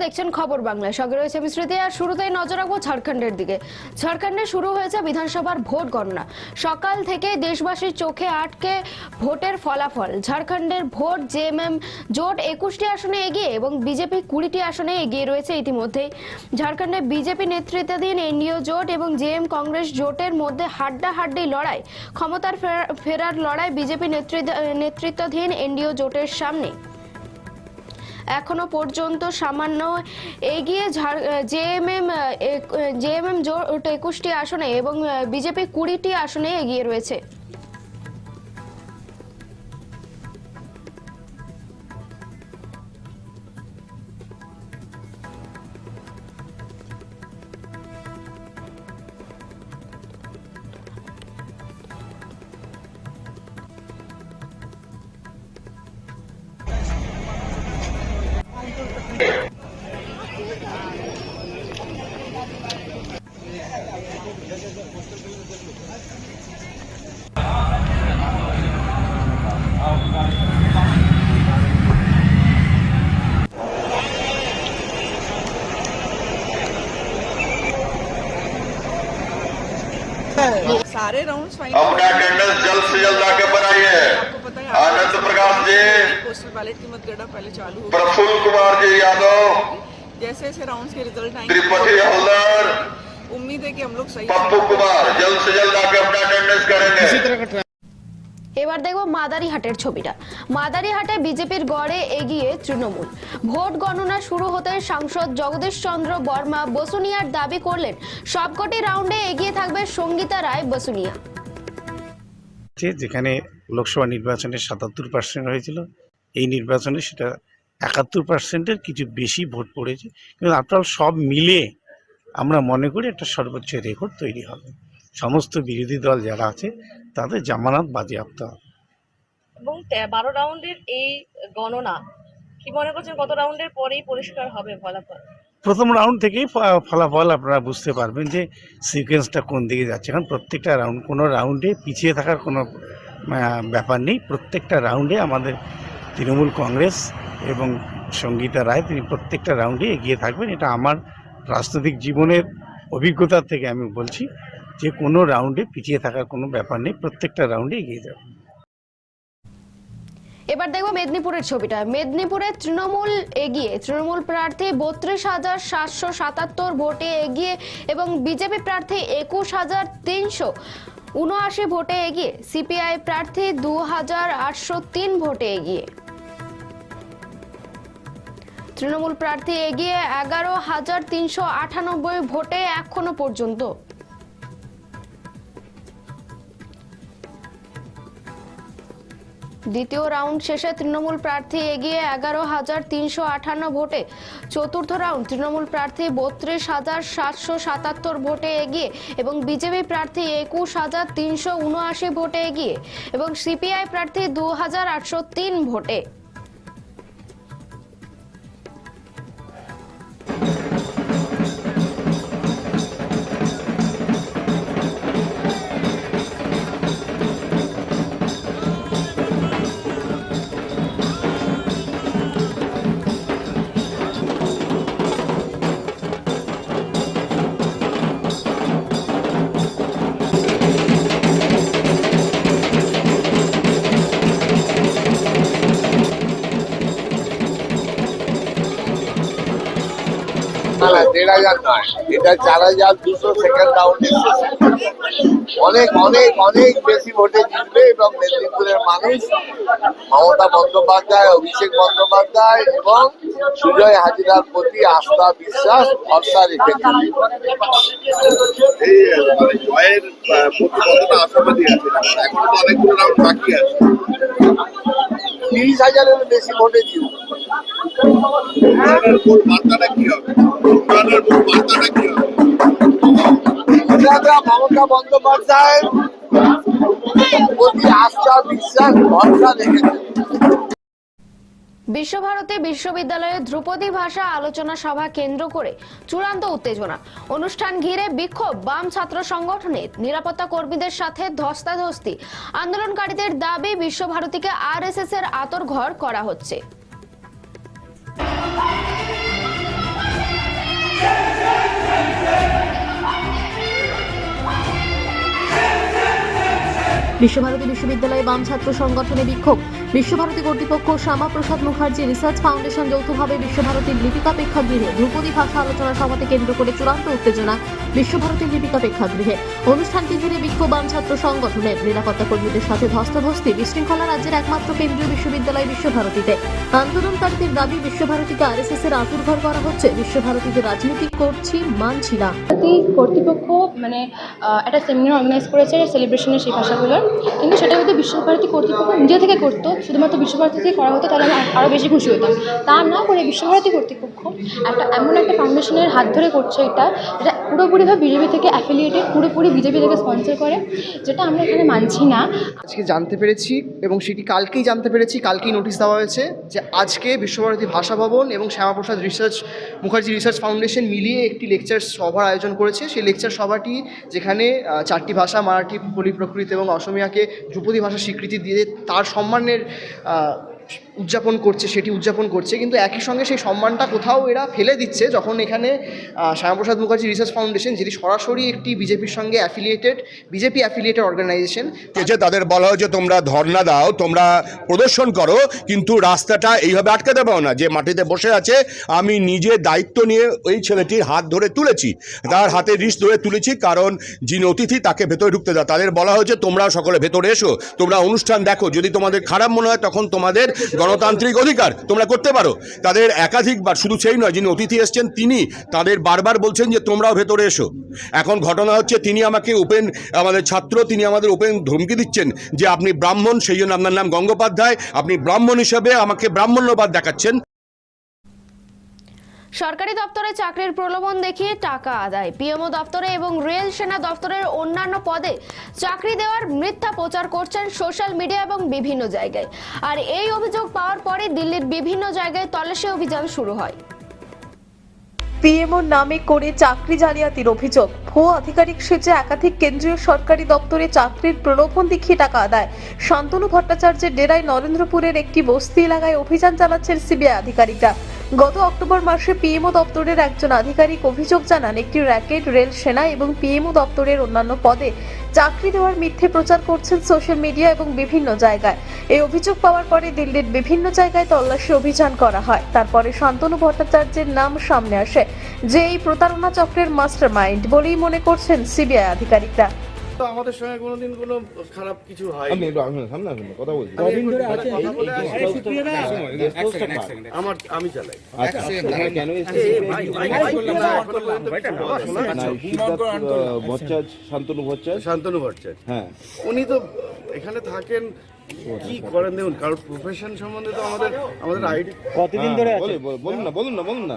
দেখছেন খবর বাংলায়। সঙ্গে রয়েছে বিস্তৃতি আর শুরুতেই নজর রাখব ঝাড়খণ্ডের দিকে। ঝাড়খণ্ডে শুরু হয়েছে বিধানসভার ভোট গণনা। সকাল থেকে দেশবাসীর চোখে আটকে ভোটের ফলাফল। ঝাড়খণ্ডের ভোট জেএমএম জোট একুশটি আসনে এগিয়ে এবং বিজেপি কুড়িটি আসনে এগিয়ে রয়েছে ইতিমধ্যেই। ঝাড়খণ্ডে বিজেপি নেতৃত্বাধীন এনডিও জোট এবং জেএম কংগ্রেস জোটের মধ্যে হাড্ডাহাড্ডি লড়াই। ক্ষমতার ফেরা- ফেরার লড়াই বিজেপি নেতৃত্বাধীন এনডিও জোটের সামনে। এখনও পর্যন্ত সামান্য এগিয়ে জেএমএম জেএমএম জোট একুশটি আসনে এবং বিজেপি কুড়িটি আসনে এগিয়ে রয়েছে। सारे राउंड अपना अटेंडेंस जल्द से जल्द आके बनाइए आपको पता है आनंद प्रकाश जी। पोस्टल बैलेट की मतगणना पहले चालू हो प्रफुल्ल कुमार जी यादव। जैसे जैसे राउंड के रिज़ल्ट आएँगे त्रिपति हल्दर उम्मीद है कि हम लोग सही पप्पू कुमार जल्द से जल्द आके अपना अटेंडेंस करेंगे। এবার দেখব মাদারিহাটের ছবিটা। মাদারিহাটে বিজেপির গড়ে এগিয়ে তৃণমূল। ভোট গণনা শুরু হতে সাংসদ জগদীশ চন্দ্র বর্মা বসুনিয়ার দাবি করলেন, সবকটি রাউন্ডে এগিয়ে থাকবে সঙ্গীতা রায় বসুনিয়া। যেখানে লোকসভা নির্বাচনে সাতাত্তর পার্সেন্ট হয়েছিল, এই নির্বাচনে সেটা একাত্তর পার্সেন্টের কিছু বেশি ভোট পড়েছে। কিন্তু আপনার সব মিলে আমরা মনে করি একটা সর্বোচ্চ রেকর্ড তৈরি হবে। সমস্ত বিরোধী দল যারা আছে তাদের জামানত বাজেয়াপ্ত। হবে এবং বারো রাউন্ডের এই গণনা কি মনে করছেন কত রাউন্ডের পরেই পরিষ্কার হবে ফলাফল? প্রথম রাউন্ড থেকেই ফলাফল আপনারা বুঝতে পারবেন যে সিকোয়েন্সটা কোন দিকে যাচ্ছে। কারণ প্রত্যেকটা রাউন্ড কোনো রাউন্ডে পিছিয়ে থাকার কোনো ব্যাপার নেই। প্রত্যেকটা রাউন্ডে আমাদের তৃণমূল কংগ্রেস এবং সঙ্গীতা রায় তিনি প্রত্যেকটা রাউন্ডে এগিয়ে থাকবেন। এটা আমার রাজনৈতিক জীবনের অভিজ্ঞতার থেকে আমি বলছি। যে কোনো রাউন্ডে পিছিয়ে থাকার কোনো ব্যাপার নেই, প্রত্যেকটা রাউন্ডে এগিয়ে যাবে। এবার দেখব মেদিনীপুরের ছবিটা। মেদিনীপুরে তৃণমূল এগিয়ে, তৃণমূল প্রার্থী বত্রিশ হাজার সাতশো সাতাত্তর ভোটে এগিয়ে এবং বিজেপি প্রার্থী একুশ হাজার তিনশো উনআশি ভোটে এগিয়ে, সিপিআই প্রার্থী দু হাজার আটশো তিন ভোটে এগিয়ে। তৃণমূল প্রার্থী এগিয়ে এগারো হাজার তিনশো আটানব্বই ভোটে এখনও পর্যন্ত। দ্বিতীয় রাউন্ড শেষে তৃণমূল প্রার্থী এগিয়ে এগারো হাজার তিনশো আঠান্ন ভোটে। চতুর্থ রাউন্ড তৃণমূল প্রার্থী বত্রিশ হাজার সাতশো সাতাত্তর ভোটে এগিয়ে এবং বিজেপি প্রার্থী একুশ হাজার তিনশো উনআশি ভোটে এগিয়ে এবং সিপিআই প্রার্থী দু হাজার আটশো তিন ভোটে। হাজার নয়। এটা চার হাজার দুশো সেকেন্ড রাউন্ডে অনেক অনেক অনেক বেশি ভোটে জিতবে এবং মেদিনীপুরের মানুষ মমতা বন্দ্যোপাধ্যায় অভিষেক বন্দ্যোপাধ্যায় এবং সুজয় হাজিরার প্রতি আস্থা বিশ্বাস ভরসা রেখেছে এই মানে তিরিশ হাজারের বেশি ভোটে জিতবে। কি হবে? বিশ্বভারতী বিশ্ববিদ্যালয়ে ধ্রুপদী ভাষা আলোচনা সভা কেন্দ্র করে চূড়ান্ত উত্তেজনা। অনুষ্ঠান ঘিরে বিক্ষোভ বাম ছাত্র সংগঠনের নিরাপত্তা কর্মীদের সাথে ধস্তাধস্তি। আন্দোলনকারীদের দাবি, বিশ্বভারতীকে আরএসএস এর আতর ঘর করা হচ্ছে। বিশ্বভারতী বিশ্ববিদ্যালয়ে বাম ছাত্র সংগঠনে বিক্ষোভ। বিশ্বভারতী কর্তৃপক্ষ শ্যামা প্রসাদ মুখার্জি রিসার্চ ফাউন্ডেশন যৌথভাবে বিশ্বভারতীর লিপিকা প্রেক্ষাগৃহে ধ্রুপদী ভাষা আলোচনা সভাকে কেন্দ্র করে চূড়ান্ত উত্তেজনা বিশ্বভারতীর লিপিকা প্রেক্ষাগৃহে অনুষ্ঠানটি ঘিরে বিক্ষোভ বাম ছাত্র সংগঠনের নিরাপত্তা কর্মীদের সাথে ধস্তাধস্তি বিশৃঙ্খলা রাজ্যের একমাত্র কেন্দ্রীয় বিশ্ববিদ্যালয় বিশ্বভারতীতে। আন্দোলনকারীদের দাবি, বিশ্বভারতীকে আরএসএস এর আতুরঘর করা হচ্ছে। বিশ্বভারতীতে রাজনীতি করছি, মানছি না। কর্তৃপক্ষ মানে একটা সেমিনার অর্গানাইজ করেছে, সেলিব্রেশনের সেই ভাষাগুলোর। কিন্তু সেটা যদি বিশ্বভারতী কর্তৃপক্ষ নিজে থেকে করতো, শুধুমাত্র বিশ্বভারতী থেকে করা হতো, তাহলে আমি আরও বেশি খুশি হতাম। তা না করে বিশ্বভারতী কর্তৃপক্ষ একটা এমন একটা ফাউন্ডেশনের হাত ধরে করছে এটা, যেটা পুরোপুরিভাবে বিজেপি থেকে অ্যাফিলিয়েটেড পুরোপুরি বিজেপি থেকে স্পন্সর করে, যেটা আমরা এখানে মানছি না। আজকে জানতে পেরেছি এবং সেটি কালকেই জানতে পেরেছি, কালকেই নোটিশ দেওয়া হয়েছে যে আজকে বিশ্বভারতী ভাষা ভবন এবং Shyama Prasad research Mukherjee research foundation মিলিয়ে একটি লেকচার সভার আয়োজন করেছে। সেই লেকচার সভাটি যেখানে চারটি ভাষা, মারাঠি, বলি প্রকৃত এবং অসমিয়াকে ধ্রুপদী ভাষা স্বীকৃতি দিয়ে তার সম্মানের উদযাপন করছে, সেটি উদযাপন করছে, কিন্তু একই সঙ্গে সেই সম্মানটা কোথাও এরা ফেলে দিচ্ছে যখন এখানে শ্যামাপ্রসাদ মুখার্জি রিসার্চ ফাউন্ডেশন যেটি সরাসরি একটি বিজেপির সঙ্গে অ্যাফিলিয়েটেড বিজেপি অ্যাফিলিয়েটেড অর্গানাইজেশন যে তাদের বলা হয়েছে তোমরা ধর্না দাও, তোমরা প্রদর্শন করো, কিন্তু রাস্তাটা এইভাবে আটকাতে পারো না। যে মাটিতে বসে আছে, আমি নিজে দায়িত্ব নিয়ে ওই ছেলেটির হাত ধরে তুলেছি। তার হাতে রিস ধরে তুলেছি, কারণ যিনি অতিথি তাকে ভেতরে ঢুকতে দাও। তাদের বলা হয়েছে তোমরা সকলে ভেতরে এসো, তোমরা অনুষ্ঠান দেখো। যদি তোমাদের খারাপ মনে হয়, তখন তোমাদের গণতান্ত্রিক অধিকার তোমরা করতে পারো। তাদের একাধিকবার, শুধু সেই নয়, যিনি অতিথি এসছেন, তিনি তাদের বারবার বলছেন যে, তোমরাও ভেতরে এসো। এখন ঘটনা হচ্ছে, তিনি আমাকে ওপেন, আমাদের ছাত্র, তিনি আমাদের ওপেন ধমকি দিচ্ছেন যে, আপনি ব্রাহ্মণ, সেই জন্য আপনার নাম গঙ্গোপাধ্যায়, আপনি ব্রাহ্মণ হিসাবে আমাকে ব্রাহ্মণ্যবাদ দেখাচ্ছেন। সরকারি দপ্তরে চাকরির প্রলোভন দেখিয়ে টাকা আদায়। পিএমও দপ্তরে এবং রেল সেনা দপ্তরের অন্যান্য পদে চাকরি দেওয়ার মিথ্যা প্রচার করছেন সোশ্যাল মিডিয়া এবং বিভিন্ন জায়গায়। আর এই অভিযোগ পাওয়ার পরে দিল্লির বিভিন্ন জায়গায় তল্লাশি অভিযান শুরু হয়। পিএমওর নামে করে চাকরি জালিয়াতির অভিযোগ। ভুয়ো আধিকারিক সেজে একাধিক কেন্দ্রীয় সরকারি দপ্তরে চাকরির প্রলোভন দেখিয়ে টাকা আদায়। শান্তনু ভট্টাচার্যের ডেরায় নরেন্দ্রপুরের একটি বস্তি এলাকায় অভিযান চালাচ্ছেন সিবিআই আধিকারিকরা। গত অক্টোবর মাসে পিএমও দপ্তরের একজন আধিকারিক অভিযোগ জানান, একটি র্যাকেট, রেল সেনা এবং পিএমও দপ্তরের অন্যান্য পদে চাকরি দেওয়ার মিথ্যে প্রচার করছেন সোশ্যাল মিডিয়া এবং বিভিন্ন জায়গায়। এই অভিযোগ পাওয়ার পরে দিল্লির বিভিন্ন জায়গায় তল্লাশি অভিযান করা হয়। তারপরে শান্তনু ভট্টাচার্যের নাম সামনে আসে, যে এই প্রতারণা চক্রের মাস্টার মাইন্ড বলেই মনে করছেন সিবিআই আধিকারিকরা। তো আমাদের সঙ্গে কোনোদিন কোনো খারাপ কিছু হয়? আপনি একটু আসুন সামনে আসুন কথা বলছি। আমার আমি চালাই। কেন ভট্টাচ শান্তনু ভট্টাচ শান্তনু ভট্টাচার্য। হ্যাঁ। উনি তো এখানে থাকেন কি করেন দেখুন কারোর প্রফেশন সম্বন্ধে তো আমাদের আমাদের আইডি কতদিন ধরে আছে বলুন না বলুন না বলুন না।